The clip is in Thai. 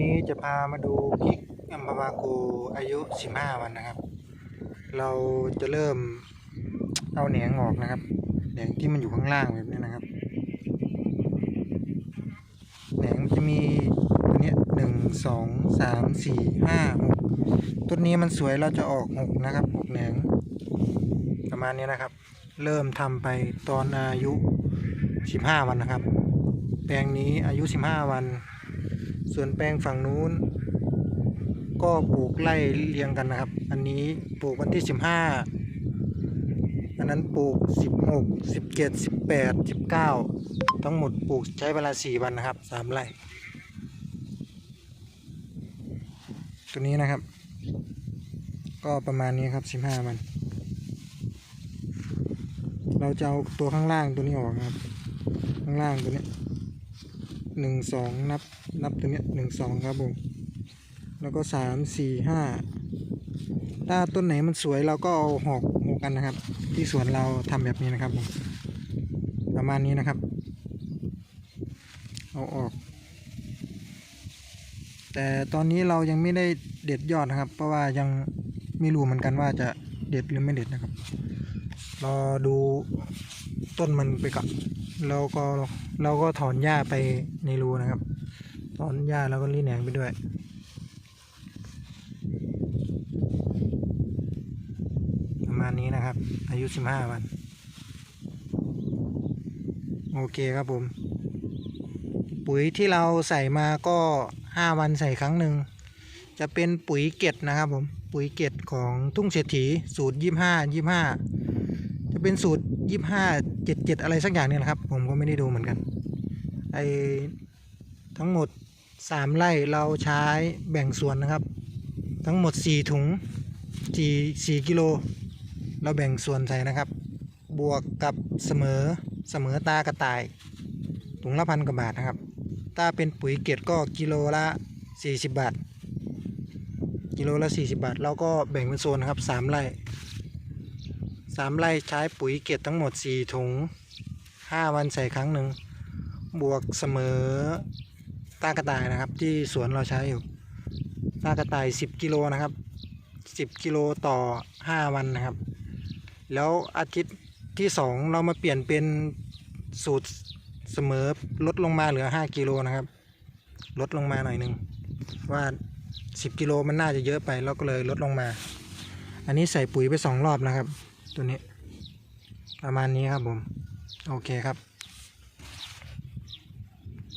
นี้จะพามาดูพริกอัมพวาโกอายุ 15 วันนะครับ เราจะเริ่มเอาแหนงออกนะครับแหนงที่มันอยู่ข้างล่างแบบนี้นะครับแหนงจะมีตัวนี้หนึ่งสองสามสี่ห้าหกต้นนี้มันสวยเราจะออกหกนะครับหกแหนงประมาณนี้นะครับ เริ่มทำไปตอนอายุ 15 วันนะครับ แปลงนี้อายุ 15 วัน ส่วนแปลงฝั่งนู้น ก็ปลูกไล่เรียงกันนะครับ อันนี้ปลูกวันที่ 15 อันนั้นปลูก 16 17 18 19 ทั้งหมดปลูกใช้เวลา 4 วันนะครับ 3 ไร่ ตัวนี้นะครับ ก็ประมาณนี้ครับ 15 วัน เราจะเอาตัวข้างล่างตัวนี้ออกนะครับ ข้างล่างตัวนี้ หนึ่งสองนับนับตัวเนี้ยหนึ่งสองครับผมแล้วก็สามสี่ห้าถ้าต้นไหนมันสวยเราก็เอาหอกหกกันนะครับ ที่สวนเราทำแบบนี้นะครับผมประมาณนี้นะครับ เอาออก แต่ตอนนี้เรายังไม่ได้เด็ดยอดนะครับ เพราะว่ายังไม่รู้เหมือนกันว่าจะเด็ดหรือไม่เด็ดนะครับรอดู ต้นมันไปก่อนแล้วก็เราก็ถอนหญ้าไปในรูนะครับ ถอนหญ้าแล้วก็รีแหนงไปด้วยประมาณนี้นะครับ อายุ 15 วัน โอเคครับผม ปุ๋ยที่เราใส่มาก็ 5 วันใส่ครั้งหนึ่ง จะเป็นปุ๋ยเกล็ดนะครับผม ปุ๋ยเกล็ดของทุ่งเศรษฐีสูตร 25 25 จะเป็นสูตร 25 77อะไรสักอย่างเนี่ยนะครับ ผมก็ไม่ได้ดูเหมือนกันไอทั้งหมด3ไร่เราใช้แบ่งส่วนนะครับ ทั้งหมด4ถุง4 4กิโล เราแบ่งส่วนใส่นะครับ บวกกับเสมอเสมอตากระต่าย ถุงละพันกว่าบาทนะครับถ้าเป็นปุ๋ยเกล็ดก็กิโลละ40 บาท กิโลละ 40 บาท เราก็แบ่งเป็นโซนนะครับ3ไร่ 3ไร่ใช้ปุ๋ยเกล็ดทั้งหมด4ถุง5วันใส่ครั้งหนึ่ง บวกเสมอตากระต่ายนะครับ ที่สวนเราใช้อยู่ตากระต่าย10กิโลนะครับ10กิโลต่อ5วันนะครับ แล้วอาทิตย์ที่2เรามาเปลี่ยนเป็นสูตรเสมอลดลงมาเหลือ5กิโลนะครับ ลดลงมาหน่อยหนึ่งว่า10กิโลมันน่าจะเยอะไปเราก็เลยลดลงมา อันนี้ใส่ปุ๋ยไป2รอบนะครับ ตัวนี้ ประมาณนี้ครับผม โอเคครับ